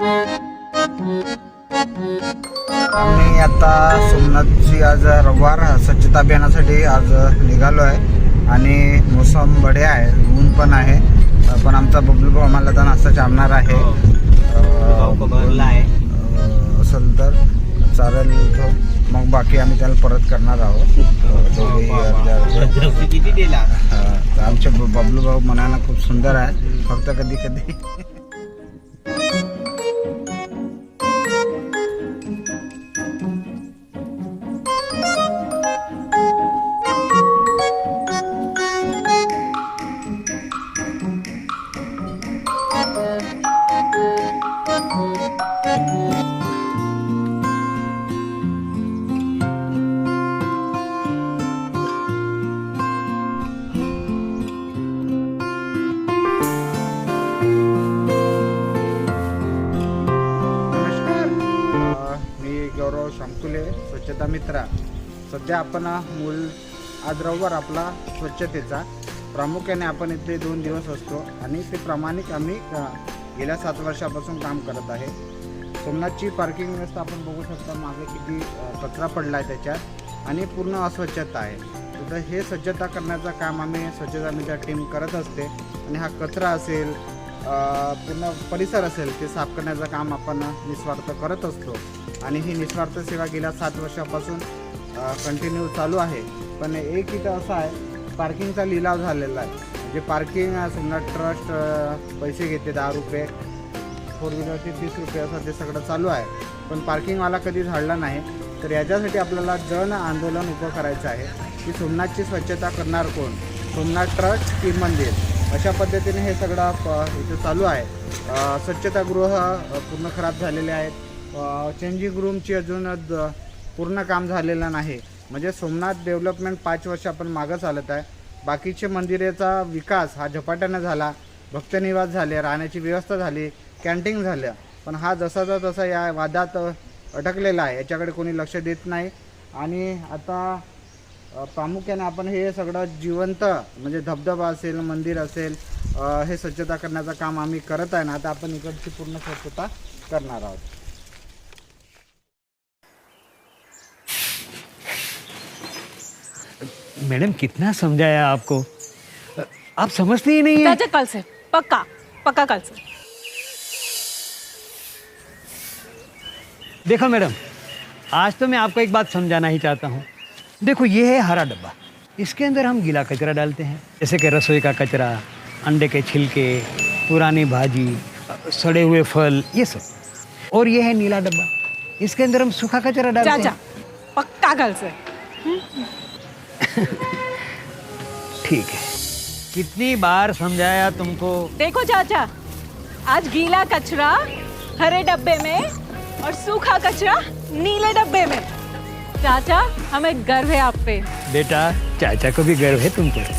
मी आता सोमनाथची आज रविवार स्वच्छता अभियानासाठी आज निघालो आहे. आणि मोसम बडे आहे ऊन पण आहे. पण आमचा बबलू भाऊ आम्हाला तर नाश्ता चालणार आहे. असेल तर चालेल तो. मग बाकी आम्ही त्याला परत करणार आहोत. आमचे बबलू भाऊ मनानं खूप सुंदर आहे. फक्त कधी कधी स्वच्छता मित्रा सध्या आपण मूल आज आपला स्वच्छतेचा प्रामुख्याने आपण इथे दोन दिवस असतो आणि ते प्रामाणिक आम्ही गेल्या सात वर्षापासून काम करत आहे. सोमनाथची पार्किंग व्यवस्था आपण बघू शकता मागे किती कचरा पडला आहे त्याच्यात आणि पूर्ण अस्वच्छता आहे. तर हे स्वच्छता करण्याचं काम आम्ही स्वच्छता मित्र टीम करत असते आणि हा कचरा असेल पूर्ण परिसर असेल ते साफ करण्याचं काम आपण निस्वार्थ करत असतो. आणि ही निस्वार्थ सेवा गेल्या सात वर्षापासून कंटिन्यू चालू आहे. पण एक इथं असं आहे पार्किंगचा लिलाव झालेला आहे. म्हणजे पार्किंग सोमनाथ ट्रस्ट पैसे घेते दहा रुपये फोर व्हीलरचे तीस रुपये असं ते सगळं चालू आहे. पण पार्किंगवाला कधी झाडला नाही. तर याच्यासाठी आपल्याला जन आंदोलन उभं करायचं आहे की सोमनाथची स्वच्छता करणार कोण? सोमनाथ ट्रस्ट की मंदिर? अशा पद्धतीने हे सगळं इथं इथे चालू आहे. स्वच्छतागृह पूर्ण खराब झालेले आहेत. चेंजिंग रूमची अजून पूर्ण काम झालेलं नाही. म्हणजे सोमनाथ डेव्हलपमेंट पाच वर्ष आपण मागं चालत आहे. बाकीचे मंदिरेचा विकास हा झपाट्यानं झाला. भक्तनिवास झाले राहण्याची व्यवस्था झाली कॅन्टीन झालं. पण हा जसाचा तसा या वादात अटकलेला आहे याच्याकडे कोणी लक्ष देत नाही. आणि आता प्रामुख्याने आपण हे सगळं जिवंत म्हणजे धबधबा असेल मंदिर असेल हे स्वच्छता करण्याचं काम आम्ही करत आहे ना आता आपण इकडची पूर्ण स्वच्छता करणार आहोत. मैडम कितना समझाया आपको? आप समझते ही नहीं है। कल से पक्का पक्का कल से। देखो मैडम आज तो मैं आपको एक बात समझाना ही चाहता हूँ। देखो ये है हरा डब्बा। इसके अंदर हम गीला कचरा डालते हैं जैसे कि रसोई का कचरा अंडे के छिलके पुरानी भाजी सड़े हुए फल ये सब। और ये है नीला डब्बा। इसके अंदर हम सूखा कचरा डालते हैं। पक्का कल से। ठीक है। कितनी बार समझाया तुमको? देखो चाचा आज गीला कचरा हरे डब्बे में और सूखा कचरा नीले डब्बे में। चाचा हमें गर्व है आप पे। बेटा चाचा को भी गर्व है तुम पर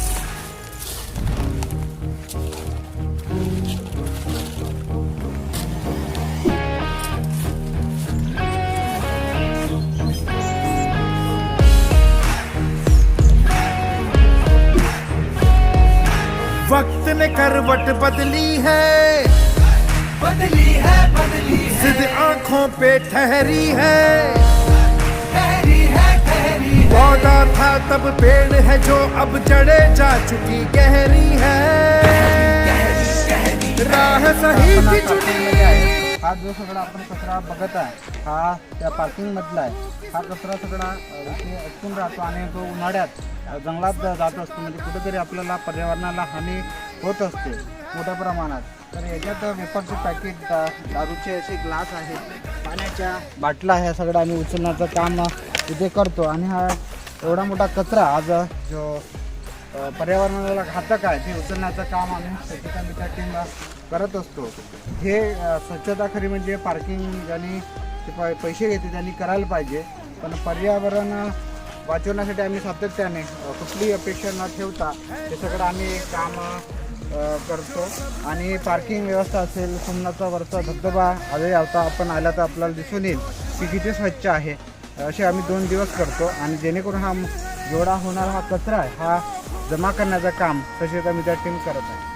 वक्त ने करवट बदली है। बदली है बदली है। सिद्ध आँखों पे ठहरी है। ठहरी है ठहरी पौधा था तब पेड़ है जो अब जड़े जा चुकी गहरी है। राह सही की चुनी। आहे. हा जो सगळा आपण कचरा बघत आहे हा त्या पार्किंगमधला आहे. हा कचरा सगळा इथे अटकून राहतो आणि तो उन्हाळ्यात जंगलात जात असतो. म्हणजे कुठेतरी आपल्याला पर्यावरणाला हानी होत असते मोठ्या प्रमाणात. तर याच्यात वेपरचे पॅकेट दा- दारूचे असे ग्लास आहेत पाण्याच्या बाटल्या ह्या सगळं आम्ही उचलण्याचं काम इथे करतो. आणि हा एवढा मोठा कचरा आज जो पर्यावरणाला घातक आहे. ते उचलण्याचं काम आम्ही स्वच्छता मित्र टीमला करत असतो. हे स्वच्छता खरी म्हणजे पार्किंग ज्यांनी ते पैसे घेते त्यांनी करायला पाहिजे. पण पर्यावरण वाचवण्यासाठी आम्ही सातत्याने कुठलीही अपेक्षा न ठेवता हे सगळं आम्ही काम करतो. आणि पार्किंग व्यवस्था असेल सोमनाथचा वरचा धबधबा आजही आता आपण आला तर आपल्याला दिसून येईल की किती स्वच्छ आहे. असे आम्ही दोन दिवस करतो. आणि जेणेकरून हा जेवढा होणारा हा कचरा आहे हा जमा करण्याचं काम तसेच आम्ही त्या टीम करत आहे.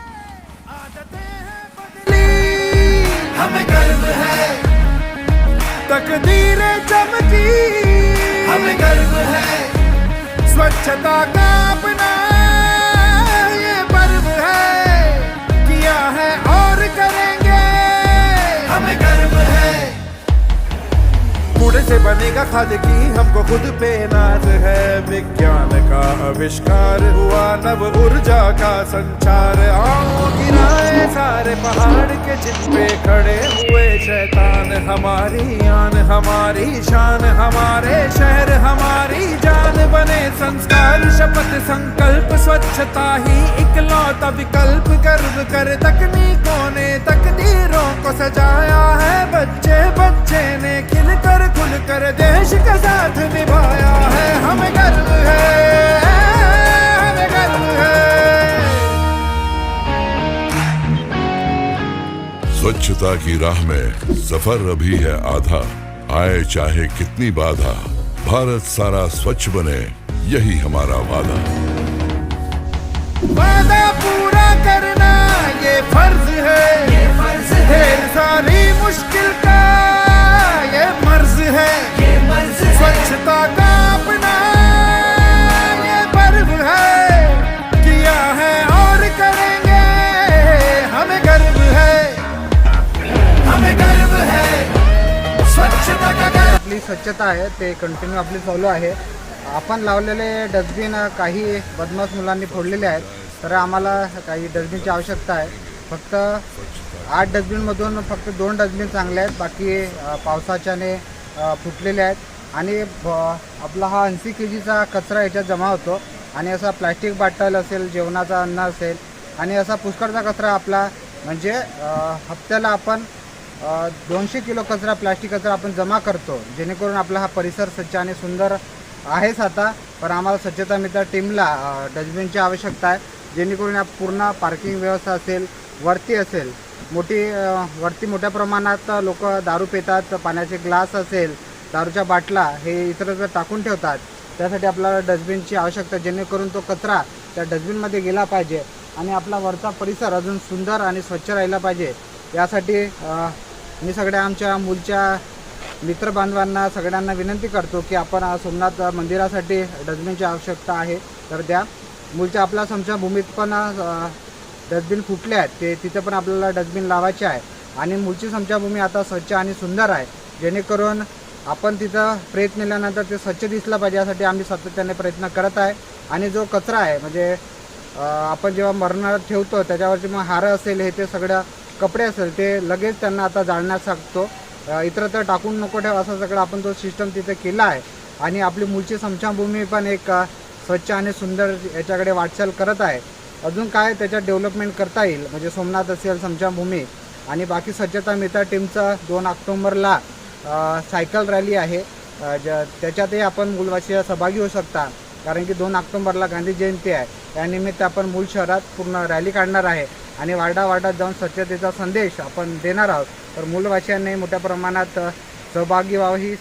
हमें गर्व है। तकदीरें चमकी हमें गर्व है। स्वच्छता का अपना से बनेगा खाद की हमको खुद पे नाज है। विज्ञान का आविष्कार हुआ नव ऊर्जा का संचार। आओ गिराए सारे पहाड़ के जिन पे खड़े हुए शैतान, हमारी आन, हमारी शान, हमारे शहर, हमारी जान बने संस्कार, शपथ संकल्प, स्वच्छता ही इकलौता विकल्प। गर्व कर तकनीकों ने तकदीरों को सजाया है। बच्चे बच्चे ने खिल कर खुल कर देश का साथ निभाया है। हमें गर्व है हमें गर्व है। स्वच्छता की राह में सफ़र अभी है आधा। आए चाहे कितनी बाधा भारत सारा स्वच्छ बने यही हमारा वादा। वादा पूरा करना ये फ़र्ज़ है। ये फ़र्ज़ है। सारी स्वच्छता आहे ते कंटिन्यू आपली चालू आहे. आपण लावलेले डस्टबिन काही बदमाश मुलांनी फोडलेले आहेत तर आम्हाला काही डस्टबिनची आवश्यकता आहे. फक्त आठ डस्टबिनमधून फक्त दोन डस्टबिन चांगले आहेत बाकी पावसाच्याने फुटलेले आहेत. आणि ब- आपला हा ऐंशी के जीचा कचरा याच्यात जमा होतो. आणि असा प्लॅस्टिक बाटल असेल जेवणाचा अन्न असेल आणि असा पुष्कळचा कचरा आपला म्हणजे हप्त्याला आपण दोनशे किलो कचरा प्लास्टिक कचरा आपण जमा करतो. जेणेकरून आपला हा परिसर स्वच्छ आणि सुंदर आहेच आता. पण आम्हाला स्वच्छता मित्र टीमला डस्टबिनची आवश्यकता आहे. जेणेकरून या पूर्ण पार्किंग व्यवस्था असेल वरती असेल मोठी वरती मोठ्या प्रमाणात लोक दारू पितात पाण्याचे ग्लास असेल दारूच्या बाटला हे इतर टाकून ठेवतात. त्यासाठी आपल्याला डस्टबिनची आवश्यकता जेणेकरून तो कचरा त्या डस्टबिनमध्ये गेला पाहिजे आणि आपला वरचा परिसर अजून सुंदर आणि स्वच्छ राहिला पाहिजे. यासाठी मी सगळ्या आमच्या मूलच्या मित्रबांधवांना सगळ्यांना विनंती करतो की आपण सोमनाथ मंदिरासाठी डस्टबिनची आवश्यकता आहे. तर द्या मूलच्या आपल्या समशाभूमीत पण डस्टबिन फुटले आहेत. ते तिथं पण आपल्याला डस्टबिन लावायचे आहे. आणि मूळची समशाभूमी आता स्वच्छ आणि सुंदर आहे. जेणेकरून आपण तिथं प्रयत्न केल्यानंतर ते स्वच्छ दिसलं पाहिजे यासाठी आम्ही सातत्याने प्रयत्न करत आहे. आणि जो कचरा आहे म्हणजे आपण जेव्हा मरणाला ठेवतो त्याच्यावरती मग हारं असेल हे ते सगळं कपडे असेल ते लगेच त्यांना आता जाळण्यास सांगतो. इतर इतरत्र टाकून नको ठेवा असं सगळं आपण तो सिस्टम तिथे केला आहे. आणि आपली मूळची समशाभूमी पण एक स्वच्छ आणि सुंदर याच्याकडे वाटचाल करत आहे. अजून काय त्याच्यात डेव्हलपमेंट करता येईल? म्हणजे सोमनाथ असेल समशाभूमी. आणि बाकी स्वच्छता मित्र टीमचं दोन ऑक्टोंबरला सायकल रॅली आहे. ज त्याच्यातही आपण मूलवासी सहभागी होऊ शकता. कारण की दोन ऑक्टोंबरला गांधी जयंती आहे. त्यानिमित्त आपण मूल शहरात पूर्ण रॅली काढणार आहे. आणि वार्डा वार्डात जाऊन स्वच्छतेचा संदेश आपण देणार आहोत. तर मूलवासियांनी मोठ्या प्रमाणात सहभागी व्हावं ही